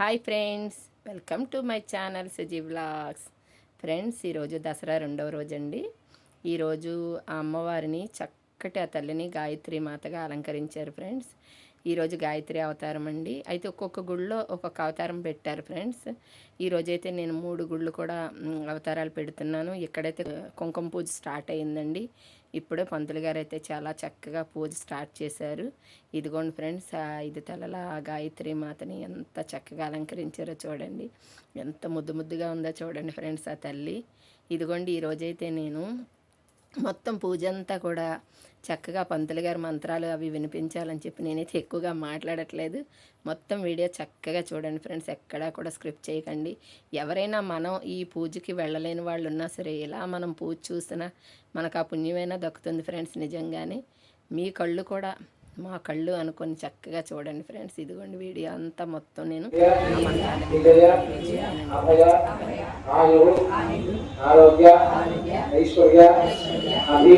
Hi friends welcome to my channel Suji vlogs friends ఈరోజు దసరా రెండవ రోజు అండి ఈరోజు ఆ అమ్మవారిని చక్కటి ఆ తల్లిని గాయత్రి మాతగా అలంకరించారు ఫ్రెండ్స్. ఈరోజు గాయత్రి అవతారం అండి. అయితే ఒక్కొక్క గుళ్ళో ఒక్కొక్క అవతారం పెట్టారు ఫ్రెండ్స్. ఈరోజైతే నేను మూడు గుళ్ళు కూడా అవతారాలు పెడుతున్నాను. ఇక్కడైతే కుంకుమ పూజ స్టార్ట్ అయిందండి ఇప్పుడే పంతులు గారు అయితే చాలా చక్కగా పూజ స్టార్ట్ చేశారు. ఇదిగోండి ఫ్రెండ్స్ ఆ ఐదు తలల ఆ గాయత్రి మాతని ఎంత చక్కగా అలంకరించారో చూడండి. ఎంత ముద్దు ముద్దుగా ఉందో చూడండి ఫ్రెండ్స్ ఆ తల్లి. ఇదిగోండి ఈరోజైతే నేను మొత్తం పూజ అంతా కూడా చక్కగా పంతులు గారి మంత్రాలు అవి వినిపించాలని చెప్పి నేనైతే ఎక్కువగా మాట్లాడట్లేదు. మొత్తం వీడియో చక్కగా చూడండి ఫ్రెండ్స్ ఎక్కడా కూడా స్క్రిప్ట్ చేయకండి. ఎవరైనా మనం ఈ పూజకి వెళ్ళలేని వాళ్ళు ఉన్నా సరే ఇలా మనం పూజ చూసినా మనకు ఆ పుణ్యమైనా దక్కుతుంది ఫ్రెండ్స్ నిజంగానే. మీ కళ్ళు కూడా మా కళ్ళు అనుకొని చక్కగా చూడండి ఫ్రెండ్స్. ఇదిగోండి వీడియో అంతా మొత్తం నేను ఆయు ఆరోగ్య ఐశ్వర్య అభి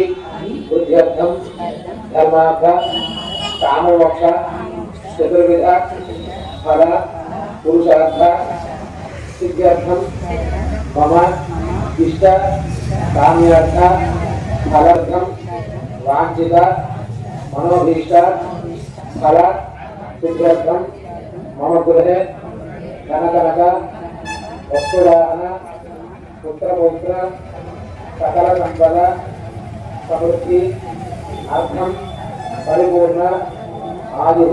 బుద్ధ్యర్థం ధర్మార్థ కామమోక్ష చతుర్విధ ఫల పురుషార్థ సిద్ధ్యర్థం మమ ఇష్ట కామ్యార్థ ఫలార్థం వాంఛిత మనోభీష్ట కళ సిద్ధ్యర్థం మమ గృహే కనకనక వస్తుదాహన పుత్రపౌత్ర సకల సంపద సమృద్ధి అర్థం పరిపూర్ణ ఆయు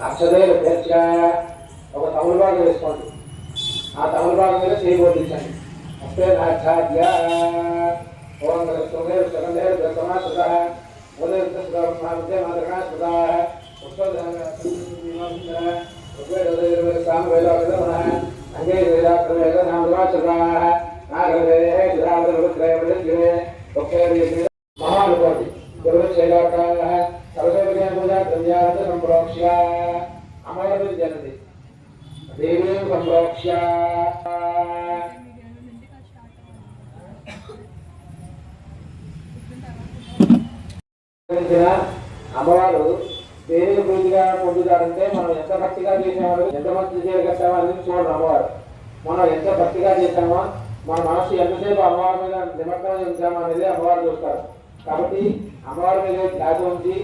అక్షదేవ చర్చ ఒక తమిళ భాగం వేసుకోండి. ఆ తమిళ భాగం మీద చేయబోధించండి ओम ब्रह्मदेव सगंधेव ब्रह्मा सदा है बोले ब्रह्मादेव मादका सदा है उत्तर शाम वेला वेला होना है अंगे वेला वेला नाम द्वा सदा है नागर वेले है जुराव दर्वत्रय वेले जुरे ओके वेले महानुभावी गुरु शैला का है सर्वदेव के पूजा धन्यार्थ संप्रोक्ष्य हमारे जन दे देवी संप्रोक्ष्य గురించిన అమ్మవారు దేనికి పూజగా పొందుతారంటే మనం ఎంత భక్తిగా చేసామో ఎంత మంచి చేయగట్టామో అనేది చూడండి అమ్మవారు. మనం ఎంత భక్తిగా చేసామో మన మనసు ఎంతసేపు అమ్మవారి మీద నిమగ్నం ఉంచామో అనేది అమ్మవారు చూస్తారు. కాబట్టి అమ్మవారి మీద ధ్యాస ఉంచి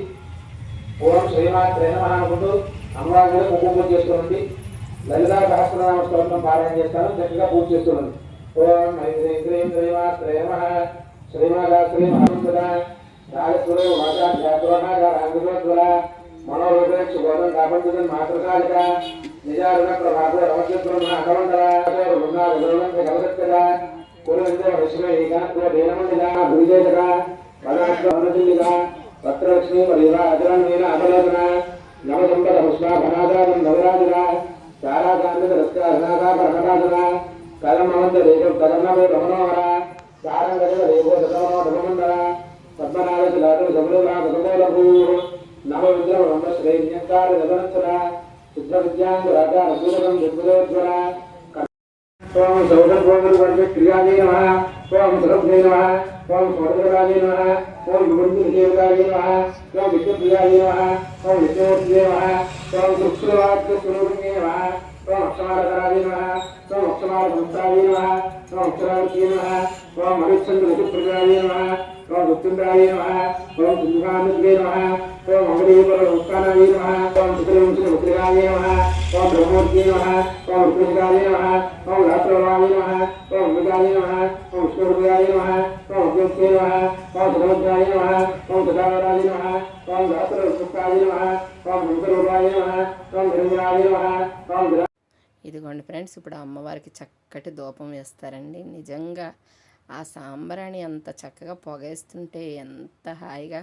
పూర్వం శ్రీమాత్రే నమః అనుకుంటూ అమ్మవారి మీద కుంకుమ పూజ చేస్తుంది లలితా సహస్రనామ స్తోత్రం పారాయణ చేస్తాను చక్కగా పూజ చేస్తున్నాను ఓం ఐం శ్రీం శ్రీమాత్రే నమః. శ్రీమాతా శ్రీ మహంతుల నాగేశ్వర వాచాధ్యాత్వర మనోరూపేక్ష బోధం కాపంచుదన్ మాతృకాలిక నిజారుణ ప్రభాత రమచంద్ర అకవంతర కలసత్కర పూర్వంతే విశ్వ ఏకాత్మ దేనమండిద భూజేతక పదార్థ పత్రలక్ష్మి పరివ అజరాన్వీన అపలోకన నవసంపద పుష్పాభనాదానం నవరాజున చారాకాంతిక రస్క అర్ణాకా పరమరాజున కలమవంత రేఖ రమణోహర సారంగజ రేఖో దశమనో ధర్మందర పద్మనాభ లాటు సమృద్ధ పదమూలభూ నమ శ్రేణ్యంకార జగనంతర సిద్ధ విద్యాంగ రాజా రఘురం దిగ్విజోజ్వల ఓం సౌదర్భోగులు నమ ఓం సరభ్యే నమ ఓం స్వర్గరాజే నమ ఓం విభుంతిదేవరాజే నమ ఓం విష్ణుప్రియాదే నమ ఓం విష్ణుమూర్తిదే నమ ఓం సుక్షువాక్య స్వరూపిణే నమ ఓం అక్షమారకరాజే నమ ఓం అక్షమార సంస్థాదే నమ ఓం అక్షరార్థే నమ ఓం హరిశ్చంద్ర ఋతుప్రజాదే నమ ఓం రుత్తుండాయ నమ ఓం నమ ఓం నమ ఓం నమ ఓం బ్రహ్మూర్తి నమ ఓం నమ ఓం రాత్రవాయ నమ ఓం నమ ఓం నమ ఓం అభ్యర్థే నమ ఓం నమ ఓం సదావరాయ నమ ఓం నమ ఓం నమ ఓం నమ ఓం ఇదిగోండి ఫ్రెండ్స్ ఇప్పుడు అమ్మవారికి చక్కటి ధూపం వేస్తారండి నిజంగా ఆ సాంబ్రాణి అంత చక్కగా పొగేస్తుంటే ఎంత హాయిగా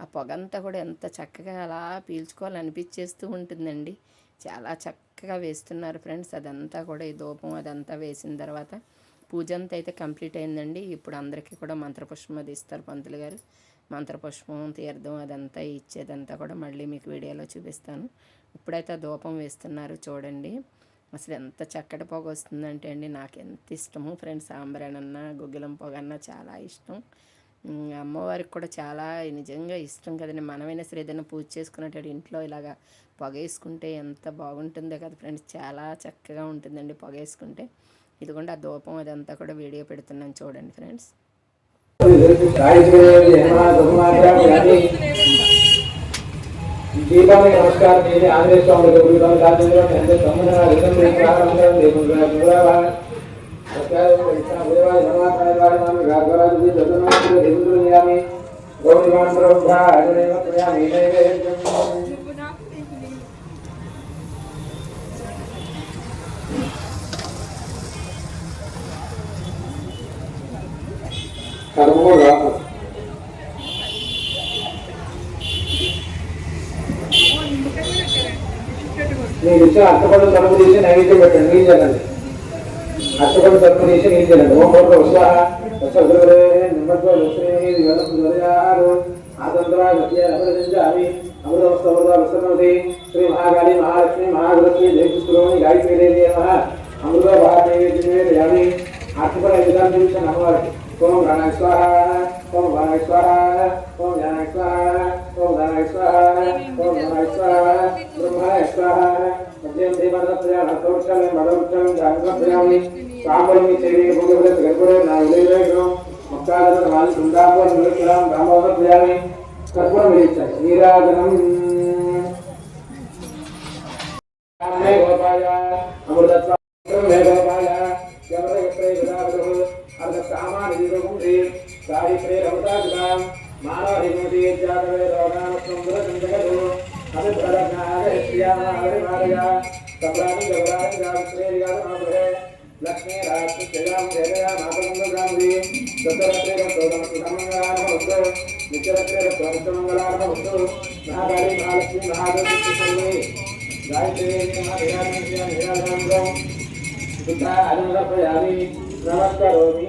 ఆ పొగంతా కూడా ఎంత చక్కగా అలా పీల్చుకోవాలనిపించేస్తూ ఉంటుందండి. చాలా చక్కగా వేస్తున్నారు ఫ్రెండ్స్. అదంతా కూడా ఈ ధూపం అదంతా వేసిన తర్వాత పూజ అంతా అయితే కంప్లీట్ అయిందండి. ఇప్పుడు అందరికీ కూడా మంత్రపుష్పం అది ఇస్తారు పంతులు గారు. మంత్రపుష్పం తీర్థం అదంతా ఇచ్చేదంతా కూడా మళ్ళీ మీకు వీడియోలో చూపిస్తాను. ఇప్పుడైతే ఆ ధూపం వేస్తున్నారు చూడండి. అసలు ఎంత చక్కటి పొగ వస్తుందంటే అండి నాకు ఎంత ఇష్టము ఫ్రెండ్స్ సాంబ్రానన్నా గుగ్గిలం పొగ అన్నా చాలా ఇష్టం అమ్మవారికి కూడా చాలా నిజంగా ఇష్టం కదండి మనమైనా సరే ఏదైనా పూజ చేసుకునేటప్పుడు ఇంట్లో ఇలాగా పొగ వేసుకుంటే ఎంత బాగుంటుందో కదా ఫ్రెండ్స్ చాలా చక్కగా ఉంటుందండి పొగ వేసుకుంటే ఇదిగోండి ఆ ధూపం అదంతా కూడా వీడియో పెడుతున్నాను చూడండి ఫ్రెండ్స్ దీపావళి నమస్కారం చేసి ఆంజనేయ స్వామి గురుగారు రాజేంద్ర ఎంత తొమ్మిది రితం ప్రారంభం దేవుడు గురువారం. నమస్కారం మీరు ఇచ్చిన అట్టపళ్ళు తలుపు తీసి నైవేద్యం పెట్టండి నీళ్ళు చల్లండి అట్టపళ్ళు తలుపు తీసి నీళ్ళు చల్లండి ఓం భద్ర ఉత్సాహ వత్సగురువే నిమ్మత్వ లుశ్రీ వెలం శ్రీ మహాకాళి మహాలక్ష్మి మహాగురశ్రీ జయకృష్ణుని గాయత్రీ దేవి అమృత భారత యామి అట్టపడ విధానం చూసిన అమ్మవారికి. ఓం గణాయ స్వాహ. ओम वाय स्वाहा ओम याय स्वाहा ओम वाय स्वाहा ओम वाय स्वाहा ब्रह्माय स्वाहा मध्यम देवरत्या हतोक्षम मदोक्षम जागृतयामि सामलमि चेरी भोगवत गर्भरो नागलेवेगो मक्कादर माल सुंदापुर मुलकलाम दामोदर प्रियामि कर्पूर मिलित नीराजनम सामने गोपाल अमृतत्व में गोपाल यमरे गत्रे विदाग्रह अर्ध सामान्य रूपं देव గాయత్రీ రమతాజుగాం మానవహిమోదీజాతవే రోగామత్వం జగదు అభిప్రదజ్ఞాగరిష్యామాగరిమాదయా సబ్రామి జగరామి గావిత్రేయాగమాగృహే లక్ష్మీ రాత్రి జయాం జయా నాగమంగళాంగి దత్తరత్రేయ సోదం సుధమంగళానమస్తు నిత్యరత్రేయ స్వామిత్వమంగళానమస్తు మహాకాళి మహాలక్ష్మి మహాదేవి గాయత్రీ మహాభిరామి హిరాజాంగం సుధా అనుమతయామి నమస్కరోమి.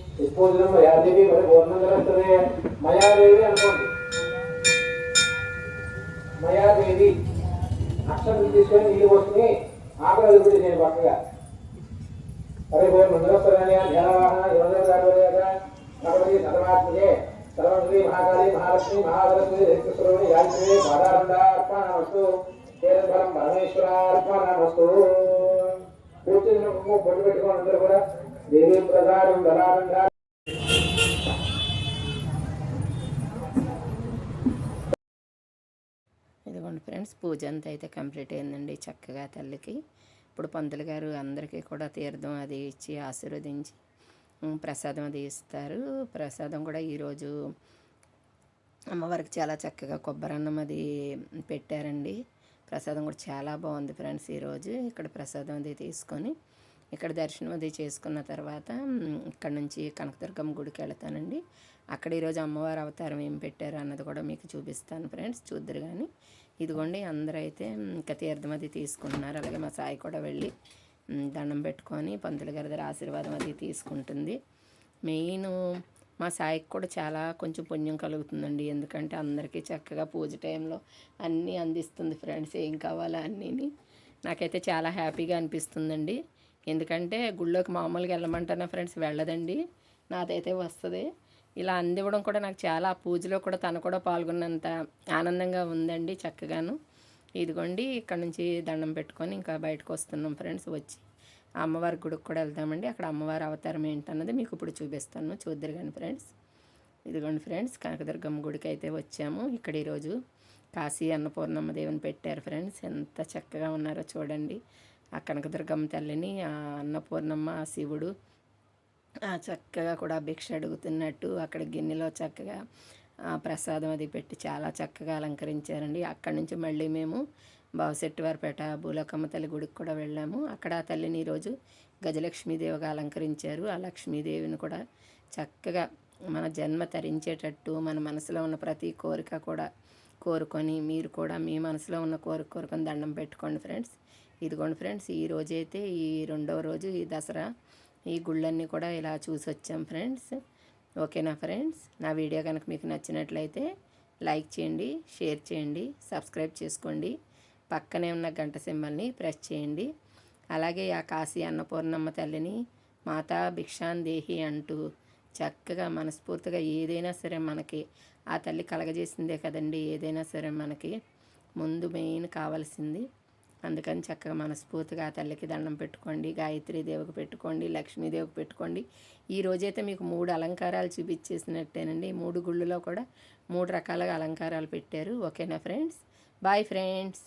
విస్ఫోజనం మయాదేవి పరిపూర్ణం జరుగుతుంది మయాదేవి అనుకోండి. మయాదేవి అక్షరం తీసుకొని నీళ్ళు పోసుకుని ఆకలి అదుపుడు నేను పక్కగా. పరిపూర్ణ మంత్రస్వరాన్ని ధ్యానవాహన యోజన సర్వతి సర్వాత్మకే సర్వశ్రీ మహాకాళి మహాలక్ష్మి మహాదలక్ష్మి రేకృష్ణుని గాయత్రి బాధారండార్పణమస్తు కేరఫలం పరమేశ్వరార్పణమస్తు పూర్తి పొట్టు పెట్టుకొని అందరూ కూడా. దేవి ప్రకారం బలారంగా ఇదిగోండి ఫ్రెండ్స్ పూజ అంతా అయితే కంప్లీట్ అయిందండి చక్కగా తల్లికి. ఇప్పుడు పంతులు గారు అందరికీ కూడా తీర్థం అది ఇచ్చి ఆశీర్వదించి ప్రసాదం అది ఇస్తారు. ప్రసాదం కూడా ఈరోజు అమ్మవారికి చాలా చక్కగా కొబ్బరన్నం అది పెట్టారండి. ప్రసాదం కూడా చాలా బాగుంది ఫ్రెండ్స్ ఈరోజు ఇక్కడ ప్రసాదం అది తీసుకొని ఇక్కడ దర్శనం అది చేసుకున్న తర్వాత ఇక్కడ నుంచి కనకదుర్గమ్మ గుడికి వెళ్తానండి. అక్కడ ఈరోజు అమ్మవారి అవతారం ఏం పెట్టారు అన్నది కూడా మీకు చూపిస్తాను ఫ్రెండ్స్ చూద్దరు కానీ ఇదిగోండి అందరూ అయితే ఇంకా తీర్థం అది తీసుకుంటున్నారు. అలాగే మా సాయి కూడా వెళ్ళి దండం పెట్టుకొని పంతులు గారి దగ్గర ఆశీర్వాదం అది తీసుకుంటుంది. మెయిన్ మా సాయికి కూడా చాలా కొంచెం పుణ్యం కలుగుతుందండి. ఎందుకంటే అందరికీ చక్కగా పూజ టైంలో అన్నీ అందిస్తుంది ఫ్రెండ్స్ ఏం కావాలా అన్నీని. నాకైతే చాలా హ్యాపీగా అనిపిస్తుందండి. ఎందుకంటే గుళ్ళోకి మామూలుగా వెళ్ళమంటానా ఫ్రెండ్స్ వెళ్ళదండి. నాదైతే వస్తుంది. ఇలా అందివ్వడం కూడా నాకు చాలా ఆ పూజలో కూడా తను కూడా పాల్గొన్నంత ఆనందంగా ఉందండి చక్కగాను. ఇదిగోండి ఇక్కడ నుంచి దండం పెట్టుకొని ఇంకా బయటకు వస్తున్నాం ఫ్రెండ్స్ వచ్చి అమ్మవారి గుడికి కూడా వెళ్తామండి అక్కడ అమ్మవారి అవతారం ఏంటన్నది మీకు ఇప్పుడు చూపిస్తాను. చూద్దరు కానీ ఫ్రెండ్స్. ఇదిగోండి ఫ్రెండ్స్ కనకదుర్గమ్మ గుడికి అయితే వచ్చాము. ఇక్కడ ఈరోజు కాశీ అన్నపూర్ణమ్మ దేవుని పెట్టారు ఫ్రెండ్స్. ఎంత చక్కగా ఉన్నారో చూడండి. ఆ కనకదుర్గమ్మ తల్లిని ఆ అన్నపూర్ణమ్మ ఆ శివుడు ఆ చక్కగా కూడా భిక్ష అడుగుతున్నట్టు అక్కడ గిన్నెలో చక్కగా ప్రసాదం అది పెట్టి చాలా చక్కగా అలంకరించారండి. అక్కడి నుంచి మళ్ళీ మేము బావశెట్టివారిపేట భూలోకమ్మ తల్లి గుడికి కూడా వెళ్ళాము. అక్కడ ఆ తల్లిని ఈరోజు గజలక్ష్మీదేవిగా అలంకరించారు. ఆ లక్ష్మీదేవిని కూడా చక్కగా మన జన్మ తరించేటట్టు మన మనసులో ఉన్న ప్రతి కోరిక కూడా కోరుకొని మీరు కూడా మీ మనసులో ఉన్న కోరిక కోరుకొని దండం పెట్టుకోండి ఫ్రెండ్స్. ఇదిగోండి ఫ్రెండ్స్ ఈ రోజైతే ఈ రెండవ రోజు ఈ దసరా. ఈ గుళ్ళన్నీ కూడా ఇలా చూసి వచ్చాం ఫ్రెండ్స్. ఓకేనా ఫ్రెండ్స్? నా వీడియో కనుక మీకు నచ్చినట్లయితే లైక్ చేయండి షేర్ చేయండి సబ్స్క్రైబ్ చేసుకోండి. పక్కనే ఉన్న గంట సింబల్ని ప్రెస్ చేయండి. అలాగే ఆ కాశీ అన్నపూర్ణమ్మ తల్లిని మాతా భిక్షాందేహి అంటూ చక్కగా మనస్ఫూర్తిగా ఏదైనా సరే మనకి ఆ తల్లి కలగజేసిందే కదండి. ఏదైనా సరే మనకి ముందు మెయిన్ కావాల్సింది అందుకని చక్కగా మనస్ఫూర్తిగా ఆ తల్లికి దండం పెట్టుకోండి గాయత్రి దేవికి పెట్టుకోండి లక్ష్మీదేవికి పెట్టుకోండి. ఈ రోజైతే మీకు మూడు అలంకారాలు చూపించేసినట్టేనండి. మూడు గుళ్ళలో కూడా మూడు రకాలుగా అలంకారాలు పెట్టారు. ఓకేనా ఫ్రెండ్స్? Bye friends!